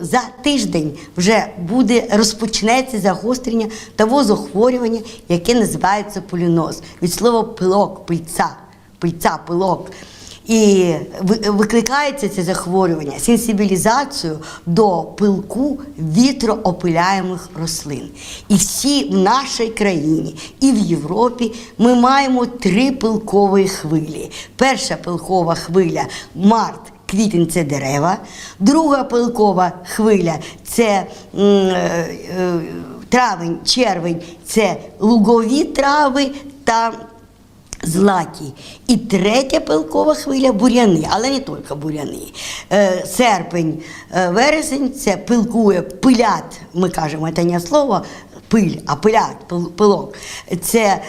За тиждень вже буде розпочнеться загострення того захворювання, яке називається поліноз. Від слова пилок, пильця, пильця, пилок. І викликається це захворювання сенсибілізацією до пилку вітроопиляємих рослин. І всі в нашій країні і в Європі ми маємо три пилкові хвилі. Перша пилкова хвиля март. Квітень це дерева, друга пилкова хвиля це е, е, травень, червень це лугові трави та злакі. І третя пилкова хвиля буряни, але не тільки буряни. Е, серпень, вересень це пилкує, пилят, ми кажемо, це не слово пиль, а пилят, пилок. Це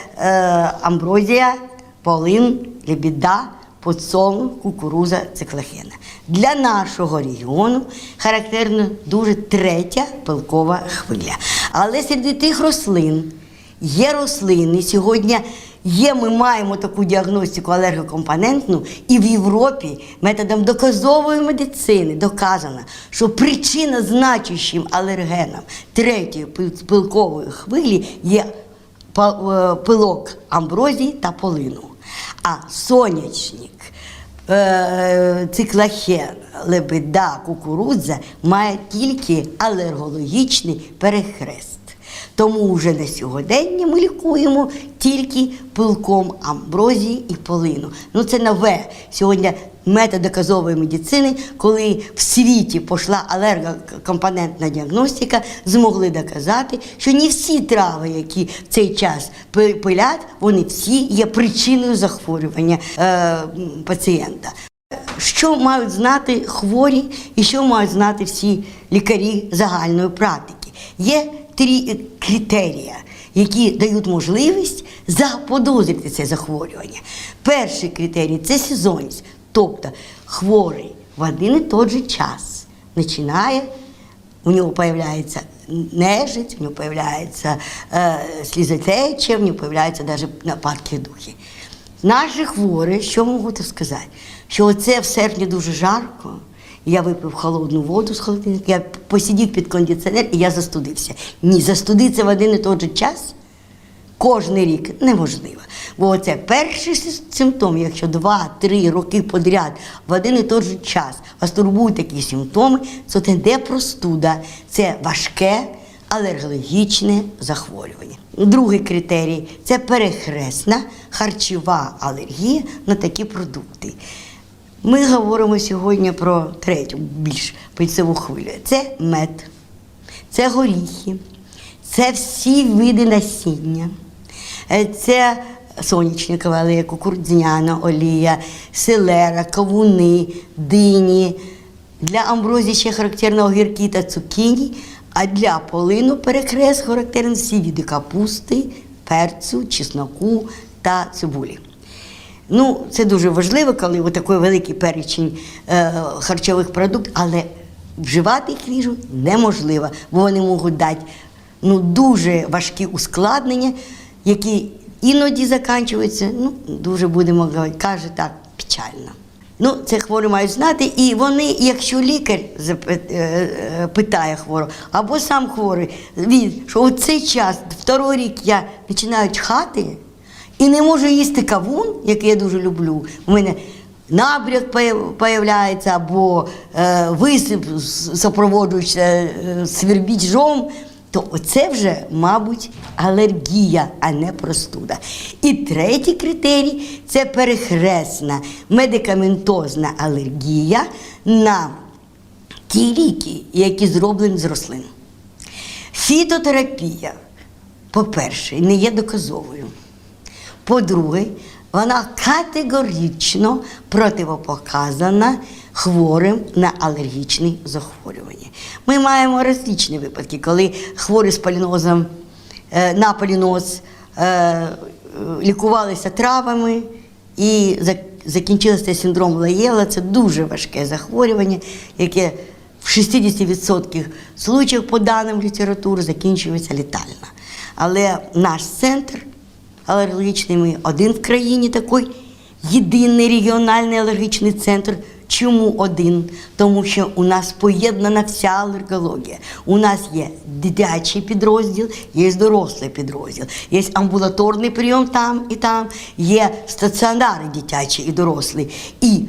амброзія, полин, лебіда, подсолнух, кукуруза, циклохена. Для нашого регіону характерна дуже третя пилкова хвиля. Але серед тих рослин є рослини. Сьогодні є, ми маємо таку діагностику алергокомпонентну, і в Європі методом доказової медицини доказано, що причина значущим алергеном третьої пилкової хвилі є е, пилок амброзії та полину. А сонячник, е, циклахен, лебеда, кукурудза має тільки алергологічний перехрест. Тому вже на сьогодення ми лікуємо тільки пилком амброзії і полину. Ну це нове сьогодні метод доказової медицини, коли в світі пішла алергокомпонентна діагностика, змогли доказати, що не всі трави, які в цей час пилять, вони всі є причиною захворювання е, пацієнта. Що мають знати хворі і що мають знати всі лікарі загальної практики? Є три критерії, які дають можливість заподозрити це захворювання. Перший критерій це сезонність, тобто хворий в один і той же час починає у нього появляється нежить, у нього появляється е, слізотеча, у нього появляються навіть нападки духи. Наші хворі, що можу сказати? Що оце в серпні дуже жарко. Я випив холодну воду з холодильника, я посидів під кондиціонер і я застудився. Ні, застудитися в один і той же час кожний рік неможливо. Бо це перший симптом, якщо 2-3 роки подряд в один і той же час вас турбують такі симптоми, то це не простуда, це важке алергологічне захворювання. Другий критерій це перехресна харчова алергія на такі продукти. Ми говоримо сьогодні про третю, більш пильцеву хвилю. Це мед, це горіхи, це всі види насіння, це сонячникова олія, кукурудзяна олія, селера, кавуни, дині. Для амброзії ще характерно огірки та цукіні, а для полину перекрест характерний всі види капусти, перцю, чесноку та цибулі. Ну, це дуже важливо, коли такий великий перечень е, харчових продуктів, але вживати їх їжу неможливо, бо вони можуть дати ну, дуже важкі ускладнення, які іноді закінчуються, ну, дуже будемо говорити, каже так, печально. Ну, це хворі мають знати, і вони, якщо лікар е, е, питає хворого, або сам хворий, він, що у цей час, второй рік я починаю чхати, і не можу їсти кавун, який я дуже люблю. У мене набряк появ- появляється, або е, висип супроводжується е, то оце вже, мабуть, алергія, а не простуда. І третій критерій це перехресна медикаментозна алергія на ті ліки, які зроблені з рослин. Фітотерапія, по-перше, не є доказовою. По-друге, вона категорично противопоказана хворим на алергічні захворювання. Ми маємо различні випадки, коли хворі з полінозом е, на поліноз е, лікувалися травами і за- синдром Лаєла. Це дуже важке захворювання, яке в 60% случаїв, по даним літератури, закінчується літально. Але наш центр алергічний ми один в країні такий, єдиний регіональний алергічний центр Чому один? Тому що у нас поєднана вся алергологія. У нас є дитячий підрозділ, є дорослий підрозділ, є амбулаторний прийом там і там, є стаціонари дитячі і дорослі. І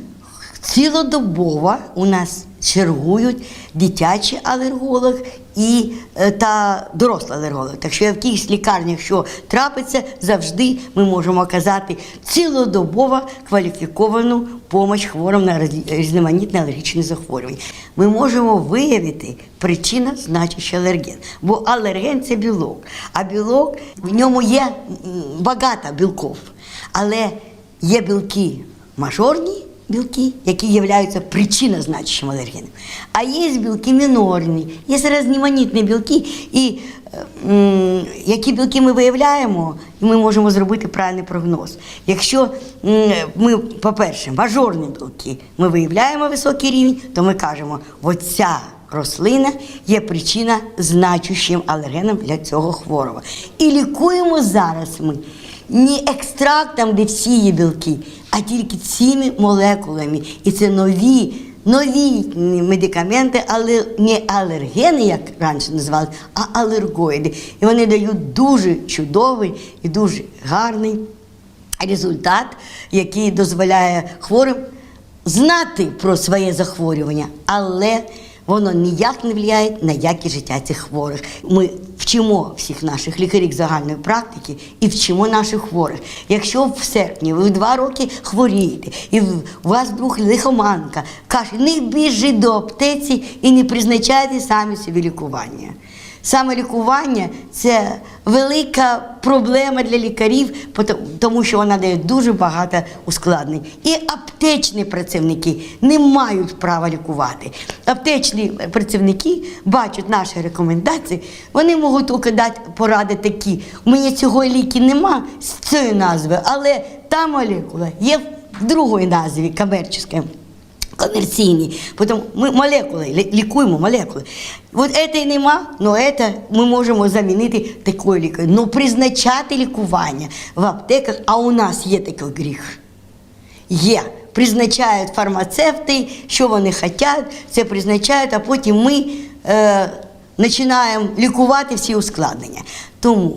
цілодобово у нас чергують дитячий алерголог і е, та дорослий алерголог. Так що в якихось лікарнях, що трапиться, завжди ми можемо оказати цілодобово кваліфіковану допомогу хворим на різноманітні алергічні захворювання. Ми можемо виявити причина значущий алерген. Бо алерген це білок, а білок в ньому є багато білків, але є білки мажорні білки, які являються причинозначущим алергеном. А є білки мінорні, є різноманітні білки, і е, м, які білки ми виявляємо, і ми можемо зробити правильний прогноз. Якщо м, ми, по-перше, мажорні білки, ми виявляємо високий рівень, то ми кажемо, оця рослина є причина значущим алергеном для цього хворого. І лікуємо зараз ми не екстрактом, де всі є білки, а тільки цими молекулами. І це нові, нові медикаменти, але не алергени, як раніше називали, а алергоїди. І вони дають дуже чудовий і дуже гарний результат, який дозволяє хворим знати про своє захворювання, але воно ніяк не впливає на якість життя цих хворих. Ми вчимо всіх наших лікарів загальної практики і вчимо наших хворих. Якщо в серпні ви два роки хворієте, і у вас вдруг лихоманка, каже, не біжи до аптеці і не призначайте самі собі лікування. Саме лікування це велика проблема для лікарів, тому що вона дає дуже багато ускладнень. І аптечні працівники не мають права лікувати. Аптечні працівники бачать наші рекомендації, вони можуть тільки дати поради такі. У мене цього ліки нема з цієї назви, але та молекула є в другій назві комерційській коммерційні. Потім ми молекули, лікуємо молекули. От це нема, але це ми можемо замінити такою лікою. Ну призначати лікування в аптеках, а у нас є такий гріх. Є. Призначають фармацевти, що вони хочуть, це призначають, а потім ми е, починаємо лікувати всі ускладнення. Тому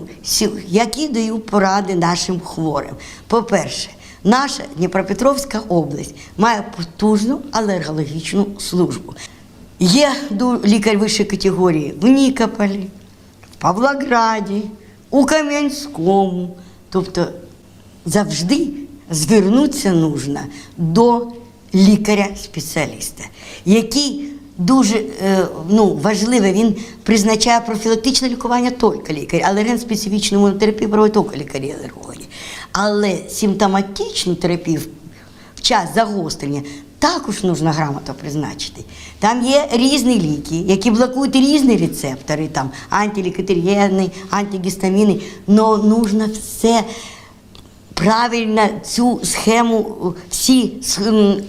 які даю поради нашим хворим? По-перше, наша Дніпропетровська область має потужну алергологічну службу. Є лікар вищої категорії в Нікополі, в Павлограді, у Кам'янському. Тобто завжди звернутися нужно до лікаря-спеціаліста, який дуже е, ну, важливо, він призначає профілактичне лікування тільки лікар, алерген специфічну імунотерапію проводить тільки лікарі алергологи. Але симптоматичну терапію в- час загострення також нужно грамотно призначити. Там є різні ліки, які блокують різні рецептори, там антилікотерієни, антигістаміни, але нужно все правильно цю схему всі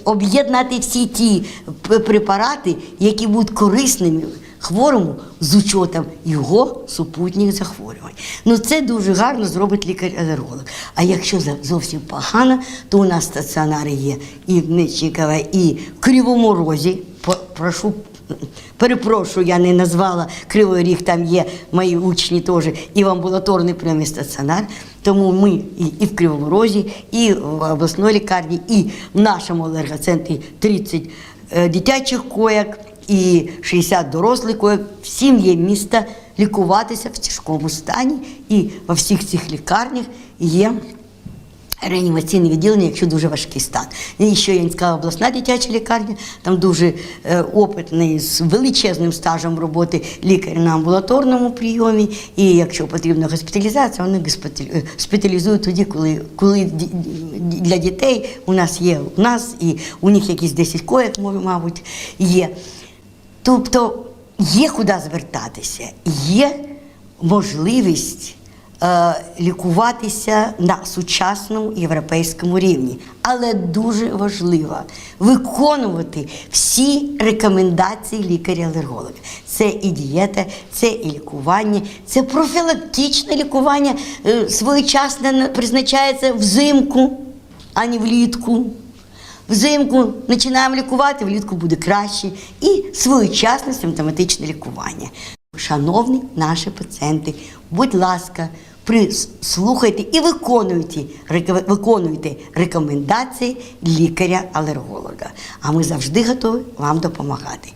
об'єднати всі ті препарати, які будуть корисними хворому з учетом його супутніх захворювань. Ну це дуже гарно зробить лікар-алерголог. А якщо зовсім погано, то у нас стаціонари є і в Нечникова, і в Кривому Розі. Прошу Перепрошую, я не назвала Кривий Ріг, там є мої учні теж і в амбулаторний і стаціонар. Тому ми і, в Кривому Розі, і в обласній лікарні, і в нашому алергоцентрі 30 е, дитячих коєк і 60 дорослих. Всім є місто лікуватися в тяжкому стані, і во всіх цих лікарнях є реанімаційне відділення, якщо дуже важкий стан. І ще Янська обласна дитяча лікарня, там дуже е, опитний, з величезним стажем роботи лікар на амбулаторному прийомі. І якщо потрібна госпіталізація, вони госпіталь- е, госпіталізують тоді, коли, коли для дітей у нас є у нас, і у них якісь 10 коєк, мов- мабуть, є. Тобто є куди звертатися, є можливість е, лікуватися на сучасному європейському рівні. Але дуже важливо виконувати всі рекомендації лікаря-алерголога. Це і дієта, це і лікування, це профілактичне лікування е, своєчасне призначається взимку, а не влітку. Взимку починаємо лікувати, влітку буде краще. І своєчасне симптоматичне лікування. Шановні наші пацієнти, будь ласка, прислухайте і виконуйте, виконуйте рекомендації лікаря-алерголога. А ми завжди готові вам допомагати.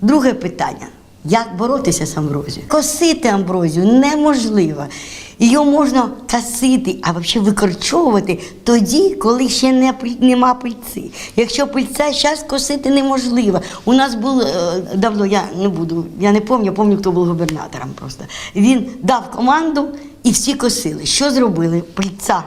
Друге питання. Як боротися з амброзією? Косити амброзію неможливо. Її можна косити, а взагалі викорчовувати тоді, коли ще не, нема пильці. Якщо пильця зараз косити неможливо. У нас був е, давно, я не буду, я не пам'ятаю, пам'ятаю, хто був губернатором просто. Він дав команду і всі косили. Що зробили? Пильця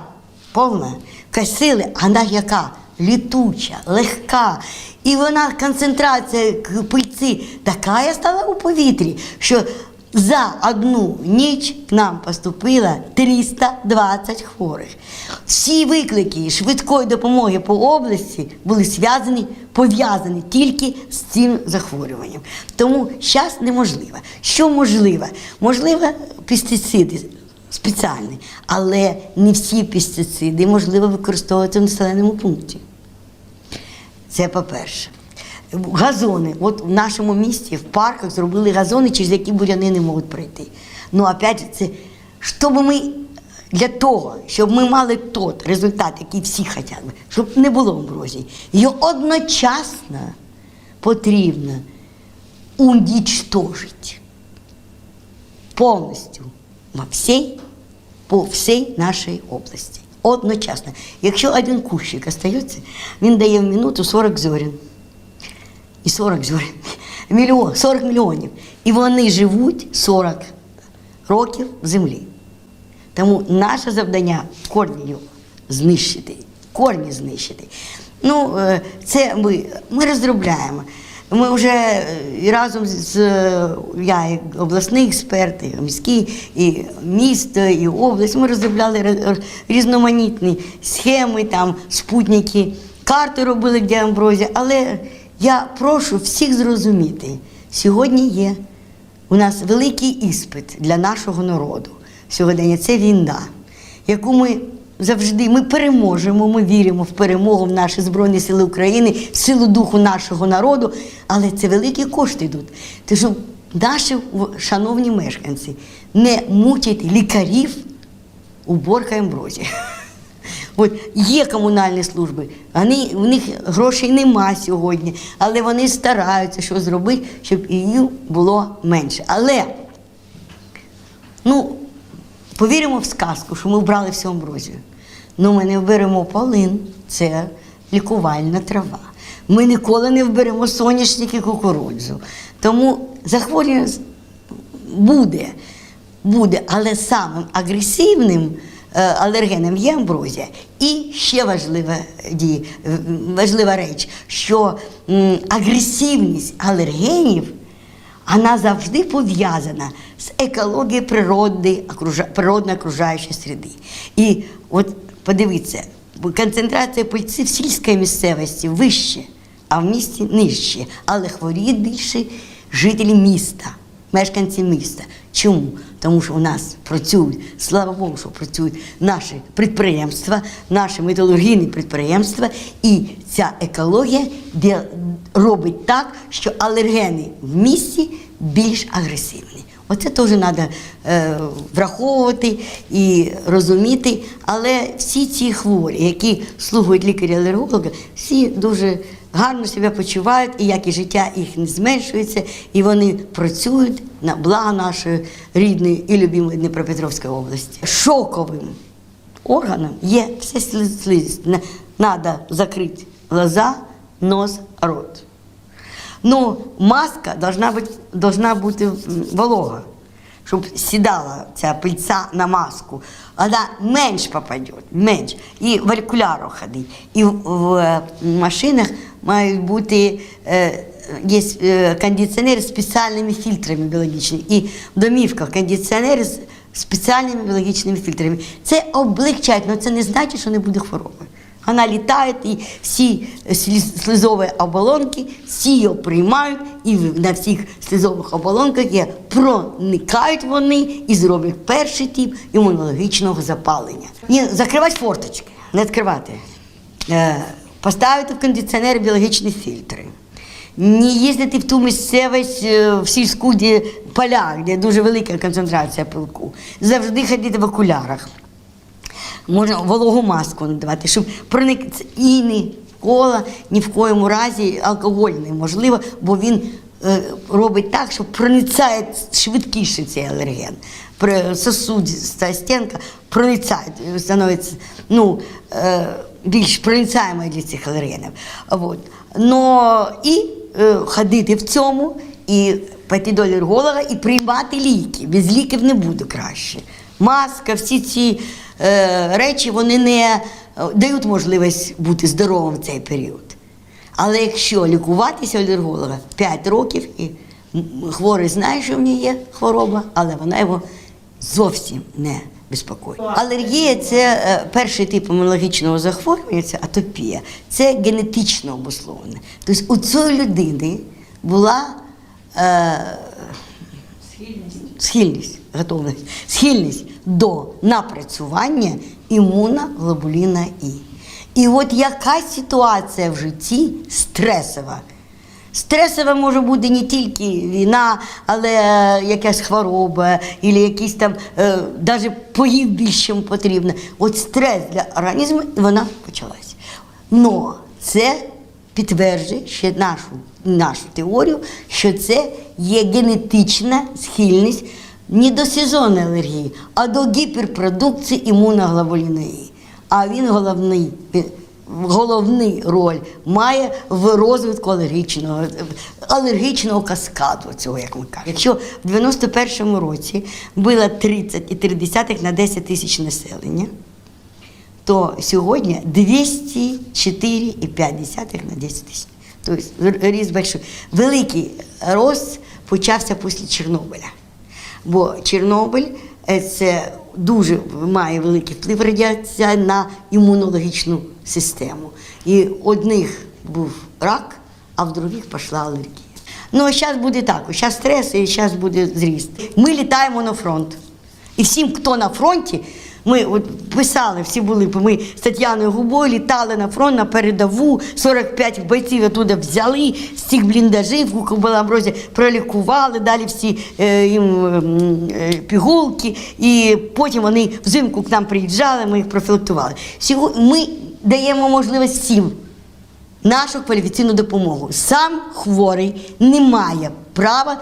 повна. Косили, а вона яка? Літуча, легка. І вона концентрація пильці така стала у повітрі, що за одну ніч к нам поступило 320 хворих. Всі виклики швидкої допомоги по області були зв'язані, пов'язані тільки з цим захворюванням. Тому зараз неможливо. Що можливо? Можливо, пестициди спеціальні, але не всі пестициди можливо використовувати в населеному пункті. Це по-перше. Газони. От в нашому місті, в парках зробили газони, через які буряни не можуть пройти. Ну, опять же, це щоб ми для того, щоб ми мали тот результат, який всі хочуть, щоб не було амброзії, його одночасно потрібно унічтожити повністю во всій, по всій нашій області. Одночасно. Якщо один кущик остається, він дає в минуту 40 зорін. І 40 зорін. Мільйон, 40 мільйонів. І вони живуть 40 років в землі. Тому наше завдання корні знищити, корні знищити. Ну, е, це ми, ми розробляємо. Ми вже е, разом з я як обласний експерт, і міський, і місто, і область. Ми розробляли різноманітні схеми, там спутники, карти робили, де амброзія. Але я прошу всіх зрозуміти, сьогодні є у нас великий іспит для нашого народу. Сьогодні це війна, яку ми завжди ми переможемо. Ми віримо в перемогу в наші Збройні Сили України, в силу духу нашого народу. Але це великі кошти йдуть. Що наші шановні мешканці не мучать лікарів уборка амброзії. От є комунальні служби, вони, у них грошей нема сьогодні, але вони стараються що зробити, щоб її було менше. Але ну, повіримо в сказку, що ми вбрали всю амброзію. Ну, ми не вберемо полин, це лікувальна трава. Ми ніколи не вберемо соняшник і кукурудзу. Тому захворювання буде, буде, але самим агресивним алергеном є амброзія. І ще важлива, ді- е, важлива реч, що агресивність алергенів вона завжди пов'язана з екологією природи, природно окружаючої середи. І от подивіться, концентрація пильці в сільській місцевості вище, а в місті нижче. Але хворіють більше жителі міста, мешканці міста. Чому? Тому що у нас працюють, слава Богу, що працюють наші підприємства, наші металургійні підприємства, і ця екологія де робить так, що алергени в місті більш агресивні. Оце теж треба е, враховувати і розуміти. Але всі ці хворі, які слугують лікаря-алерголога, всі дуже гарно себе почувають, і як і життя їх не зменшується, і вони працюють на благо нашої рідної і любимої Дніпропетровської області. Шоковим органом є все слизисте. Треба закрити глаза, нос, рот. Ну, маска должна бути, должна бути волога, щоб сідала ця пильця на маску. Вона менш попаде, менш. І в окулярах ходить. І в, е, машинах мають бути є е, кондиціонери з спеціальними фільтрами біологічними. І в домівках кондиціонери з спеціальними біологічними фільтрами. Це облегчать, але це не значить, що не буде хвороби. Вона літає, і всі сліз- слизові оболонки, всі її приймають, і на всіх слизових оболонках є, проникають вони і зроблять перший тип імунологічного запалення. І закривати форточки, не відкривати. Е, поставити в кондиціонер біологічні фільтри. Не їздити в ту місцевість е, в сільську, де поля, де дуже велика концентрація пилку. Завжди ходити в окулярах. Можна вологу маску надавати, щоб проник і ніколи ні в коєму разі алкоголь неможливо, бо він е, робить так, що проницає швидкіше цей алерген. Сосудиста стінка проницає, становиться ну, е, більш проницаємою для цих алергенів. Но і е, ходити в цьому, і піти до алерголога і приймати ліки. Без ліків не буде краще. Маска, всі ці е, речі вони не е, дають можливість бути здоровим в цей період. Але якщо лікуватися алерголога 5 років, і хворий знає, що в ній є хвороба, але вона його зовсім не безпокоїть. Алергія це е, перший тип імунологічного захворювання, це атопія. Це генетично обусловлене. Тобто у цієї людини була схильність, готовність, схильність до напрацювання імуноглобуліна І. І от яка ситуація в житті стресова. Стресова може бути не тільки війна, але е, якась хвороба, або якийсь там, е, навіть поїв більше, потрібно. От стрес для організму, і вона почалась. Но це підтверджує ще нашу, нашу теорію, що це є генетична схильність не до сезонної алергії, а до гіперпродукції імуноглобуліна І. А він головний, головний роль має в розвитку алергічного, алергічного каскаду, цього, як ми кажемо. Якщо в 91-му році було 30,3 на 10 тисяч населення, то сьогодні 204,5 на 10 тисяч. Тобто ріст большой. Великий рост почався після Чорнобиля. Бо Чорнобиль е, це дуже має великий вплив радіація на імунологічну систему. І одних був рак, а в других пішла алергія. Ну, а зараз буде так, зараз стрес і зараз буде зріст. Ми літаємо на фронт. І всім, хто на фронті, ми от писали, всі були, ми з Тетяною Губою літали на фронт, на передову, 45 бойців оттуда взяли, з цих бліндажів у Кобиламброзі пролікували, далі всі е, їм е, пігулки, і потім вони взимку к нам приїжджали, ми їх профілактували. Сьогодні ми даємо можливість всім нашу кваліфіційну допомогу. Сам хворий не має права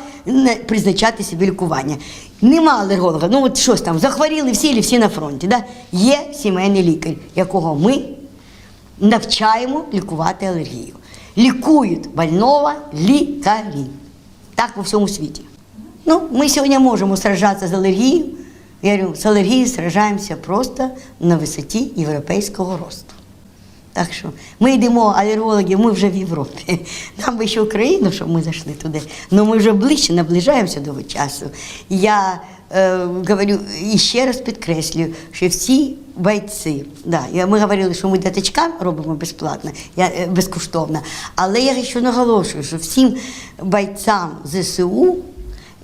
призначати собі лікування. Нема алерголога. Ну от щось там, захворіли всі, і всі на фронті. Да? Є сімейний лікар, якого ми навчаємо лікувати алергію. Лікують больного лікарі. Так по всьому світі. Ну, ми сьогодні можемо сражатися з алергією. Я говорю, з алергією сражаємося просто на висоті європейського росту. Так що ми йдемо, алергологи, ми вже в Європі. Нам би ще Україну, щоб ми зайшли туди. Але ми вже ближче наближаємося до того часу. Я е, говорю і ще раз підкреслюю, що всі бойці, да, ми говорили, що ми діточкам робимо безплатно, я, е, безкоштовно, але я ще наголошую, що всім бойцям ЗСУ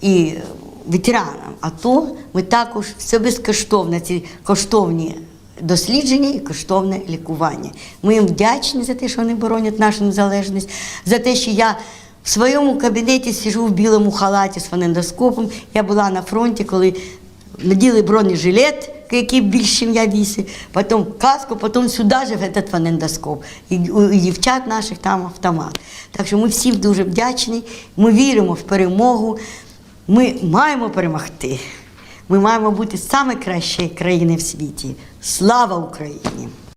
і ветеранам АТО ми також все безкоштовно, ці коштовні дослідження і коштовне лікування. Ми їм вдячні за те, що вони боронять нашу незалежність, за те, що я в своєму кабінеті сижу в білому халаті з фонендоскопом. Я була на фронті, коли наділи бронежилет, який більше, ніж я вісі, потім каску, потім сюди же в этот фонендоскоп. І у дівчат наших там автомат. Так що ми всім дуже вдячні, ми віримо в перемогу. Ми маємо перемогти. Ми маємо бути саме кращою країною в світі. Слава Україні!